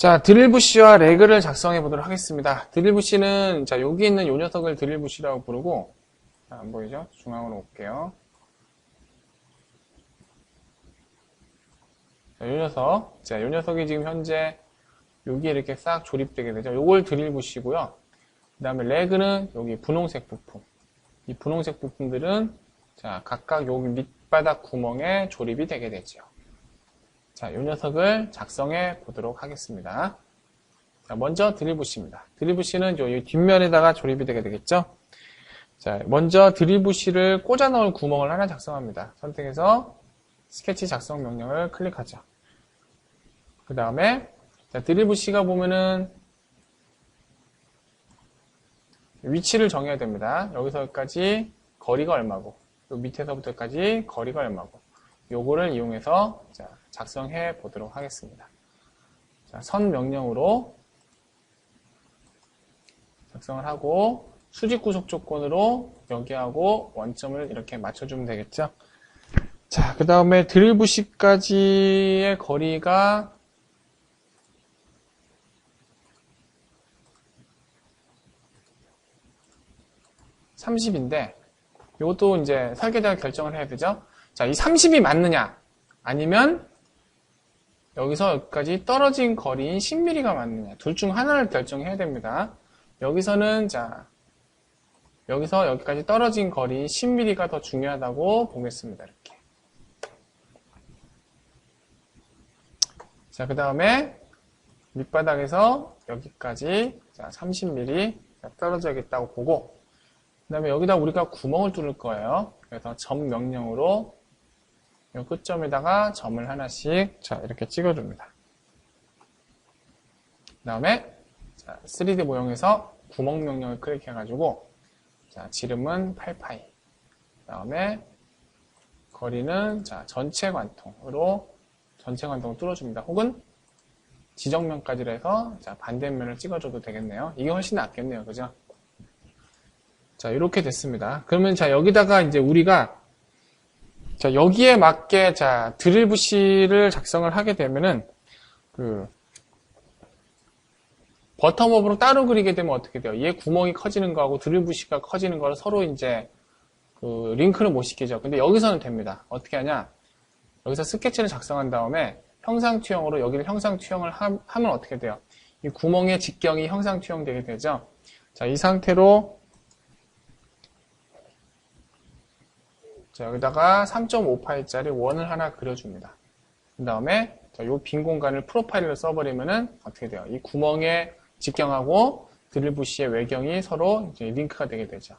자, 드릴부시와 레그를 작성해 보도록 하겠습니다. 드릴부시는, 자, 여기 있는 요 녀석을 드릴부시라고 부르고, 자, 안 보이죠? 중앙으로 올게요. 자, 요 녀석. 자, 요 녀석이 지금 현재 여기에 이렇게 싹 조립되게 되죠. 요걸 드릴부시고요. 그 다음에 레그는 여기 분홍색 부품. 이 분홍색 부품들은, 자, 각각 여기 밑바닥 구멍에 조립이 되게 되죠. 자, 이 녀석을 작성해 보도록 하겠습니다. 자, 먼저 드릴부시입니다. 드릴부시는 요 뒷면에다가 조립이 되게 되겠죠? 자, 먼저 드릴부시를 꽂아 넣을 구멍을 하나 작성합니다. 선택해서 스케치 작성 명령을 클릭하죠. 그 다음에 드릴부시가 보면은 위치를 정해야 됩니다. 여기서 여기까지 거리가 얼마고 요 밑에서부터까지 거리가 얼마고 요거를 이용해서 자, 작성해 보도록 하겠습니다. 자, 선 명령으로 작성을 하고 수직 구속 조건으로 여기하고 원점을 이렇게 맞춰주면 되겠죠. 자, 그 다음에 드릴 부시까지의 거리가 (30인데) 이것도 이제 설계자가 결정을 해야 되죠. 자, 이 30이 맞느냐? 아니면 여기서 여기까지 떨어진 거리인 10mm가 맞느냐 둘 중 하나를 결정해야 됩니다. 여기서는 자 여기서 여기까지 떨어진 거리인 10mm가 더 중요하다고 보겠습니다. 이렇게 자 그 다음에 밑바닥에서 여기까지 자 30mm 떨어져야겠다고 보고 그 다음에 여기다 우리가 구멍을 뚫을 거예요. 그래서 점 명령으로 이 끝점에다가 점을 하나씩 자 이렇게 찍어줍니다. 그 다음에 3D 모형에서 구멍 명령을 클릭해가지고 자 지름은 8파이 그 다음에 거리는 자 전체 관통으로 전체 관통을 뚫어줍니다. 혹은 지정면까지 해서 자 반대면을 찍어줘도 되겠네요. 이게 훨씬 낫겠네요. 그죠? 자 이렇게 됐습니다. 그러면 자 여기다가 이제 우리가 자, 여기에 맞게, 자, 드릴부시를 작성을 하게 되면은, 그, 버텀업으로 따로 그리게 되면 어떻게 돼요? 얘 구멍이 커지는 거하고 드릴부시가 커지는 거를 서로 이제, 그, 링크를 못 시키죠. 근데 여기서는 됩니다. 어떻게 하냐? 여기서 스케치를 작성한 다음에 형상투영으로 여기를 형상투영을 하, 면 어떻게 돼요? 이 구멍의 직경이 형상투영 되게 되죠? 자, 이 상태로 자, 여기다가 3.5파일짜리 원을 하나 그려줍니다. 그 다음에 이빈 공간을 프로파일로 써버리면은 어떻게 돼요? 이 구멍의 직경하고 드릴부시의 외경이 서로 링크가 되게 되죠.